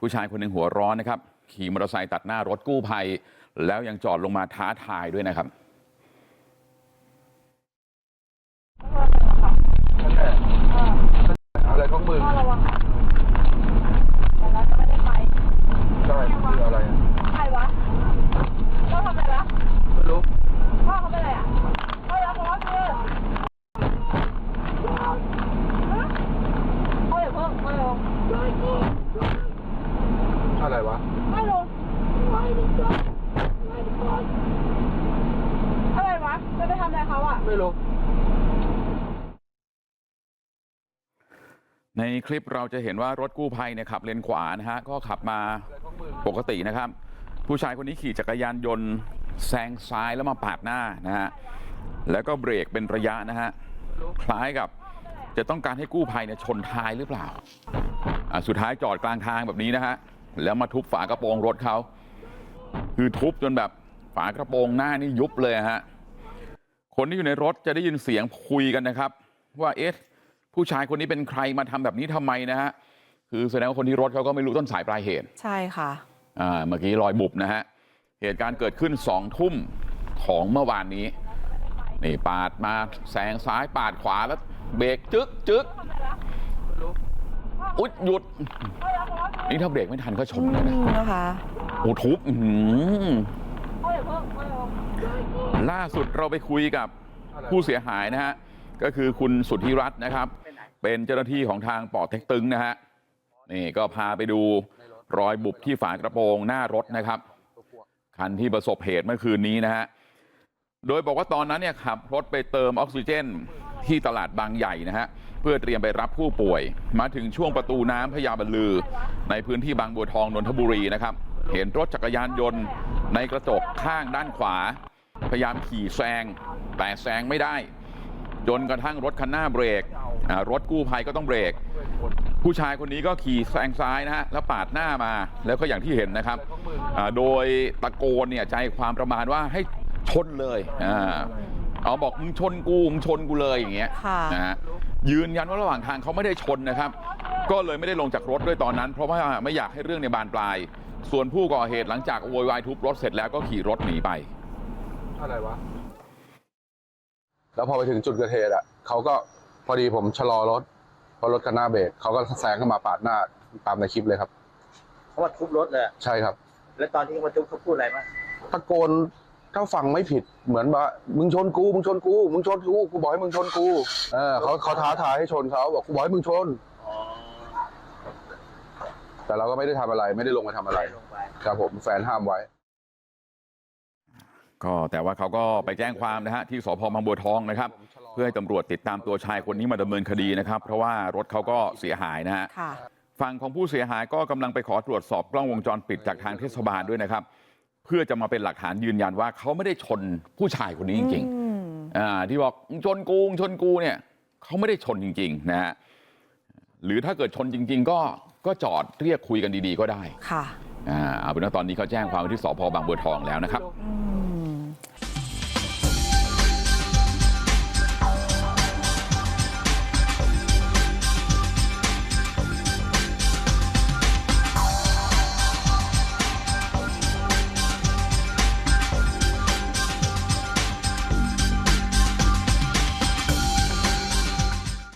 ผู้ชายคนหนึ่งหัวร้อนนะครับขี่มอเตอร์ไซค์ตัดหน้ารถกู้ภัยแล้วยังจอดลงมาท้าทายด้วยนะครับ อะไรของมึง พ่อระวังนะแต่เราจะไม่ได้ไป ใช่คืออะไรอะ ใครวะพ่อทำอะไรวะ ไม่รู้ พ่อเขาเป็นอะไรอะพ่อรักพ่อคือพ่ออย่าเพิ่งพ่ออย่าเพิ่ง อะไรวะ ไม่ลงอะไรวะจะไปทำอะไร เขาอะไม่รู้ในคลิปเราจะเห็นว่ารถกู้ภัยเนี่ยขับเลนขวานะฮะก็ขับมาปกตินะครับ ผู้ชายคนนี้ขี่จักรยานยนต์แซงซ้ายแล้วมาปาดหน้านะฮะแล้วก็เบรกเป็นระยะนะฮะคล้ายกับจะต้องการให้กู้ภัยเนี่ยชนท้ายหรือเปล่าสุดท้ายจอดกลางทางแบบนี้นะฮะแล้วมาทุบฝากระโปรงรถเขาคือทุบจนแบบฝากระโปรงหน้านี่ยุบเลยฮะ คนที่อยู่ในรถจะได้ยินเสียงคุยกันนะครับว่าเอ๊ะผู้ชายคนนี้เป็นใครมาทำแบบนี้ทำไมนะฮะคือแสดงว่าคนที่รถเขาก็ไม่รู้ต้นสายปลายเหตุใช่ค่ะอ่าเมื่อกี้รอยบุบนะฮะเหตุการณ์เกิดขึ้นสองทุ่มของเมื่อวานนี้นี่ปาดมาแซงซ้ายปาดขวาแล้วเบรกจึ๊กจึ๊กอุ๊ยหยุดนี่ถ้าเบรกไม่ทันก็ชนเลยนะนะคะโอ้ทุบอื้อหือ ล่าสุดเราไปคุยกับผู้เสียหายนะฮะก็คือคุณสุทธิรัตน์นะครับเป็นเจ้าหน้าที่ของทางป่อเต็กตึงนะฮะนี่ก็พาไปดูรอยบุบที่ฝากระโปรงหน้ารถนะครับคันที่ประสบเหตุเมื่อคืนนี้นะฮะโดยบอกว่าตอนนั้นเนี่ยขับรถไปเติมออกซิเจนที่ตลาดบางใหญ่นะฮะเพื่อเตรียมไปรับผู้ป่วย มาถึงช่วงประตูน้ำพญาบรรลือในพื้นที่บางบัวทองนนทบุรีนะครับเห็นรถจักรยานยนต์ ในกระจกข้างด้านขวาพยายามขี่แซงแต่แซงไม่ได้จนกระทั่งรถคันหน้าเบรกอ่ารถกู้ภัยก็ต้องเบรก ผู้ชายคนนี้ก็ขี่แซงซ้ายนะฮะแล้วปาดหน้ามาแล้วก็อย่างที่เห็นนะครับอ่าโดยตะโกนเนี่ยใจความประมาณว่าให้ชนเลยอ่าเอาบอกมึงชนกูมึงชนกูเลยอย่างเงี้ยค่ะนะฮะยืนยันว่าระหว่างทางเขาไม่ได้ชนนะครับ ก็เลยไม่ได้ลงจากรถด้วยตอนนั้น เพราะว่าไม่อยากให้เรื่องในยบานปลาย ส่วนผู้ก่อเหตุหลังจากโวยวายทุบรถเสร็จแล้วก็ขี่รถหนีไปอะไรวะแล้วพอไปถึงจุดเกิดเหตุอะเขาก็พอดีผมชะลอรถเพราะรถคันหน้าเบรกเขาก็แซงเข้ามาปาดหน้าตามในคลิปเลยครับเขามาทุบรถเลยอะใช่ครับ แล้วตอนที่เขามาทุบเขาพูดอะไรบ้างตะโกนถ้าฟังไม่ผิดเหมือนว่ามึงชนกูมึงชนกูมึงชนกูกูบอกให้มึงชนกูเออเขาเขาท้าทายให้ชนเขาบอกกูบอกให้มึงชนอ๋อ แต่เราก็ไม่ได้ทำอะไร ไม่ได้ลงมาทำอะไร ลงไป ครับผมแฟนห้ามไว้ ก็แต่ว่าเขาก็ไปแจ้งความนะฮะที่สพบางบัวทองนะครับ เพื่อให้ตำรวจติดตามตัวชายคนนี้มาดำเนินคดีนะครับ เพราะว่ารถเขาก็เสียหายนะฮะ ค่ะ ฝั่งของผู้เสียหายก็กำลังไปขอตรวจสอบกล้องวงจรปิดจากทางเทศบาลด้วยนะครับ เพื่อจะมาเป็นหลักฐานยืนยันว่าเขาไม่ได้ชนผู้ชายคนนี้จริงอืม ๆอ่าที่บอกมึงชนกูมึงชนกูเนี่ยเขาไม่ได้ชนจริงๆนะฮะหรือถ้าเกิดชนจริง ๆ ก็ ก็จอดเรียกคุยกันดีๆก็ได้ค่ะอ่าเอาเป็นว่าตอนนี้เขาแจ้งความไว้ที่สพบางบัวทองแล้วนะครับอืม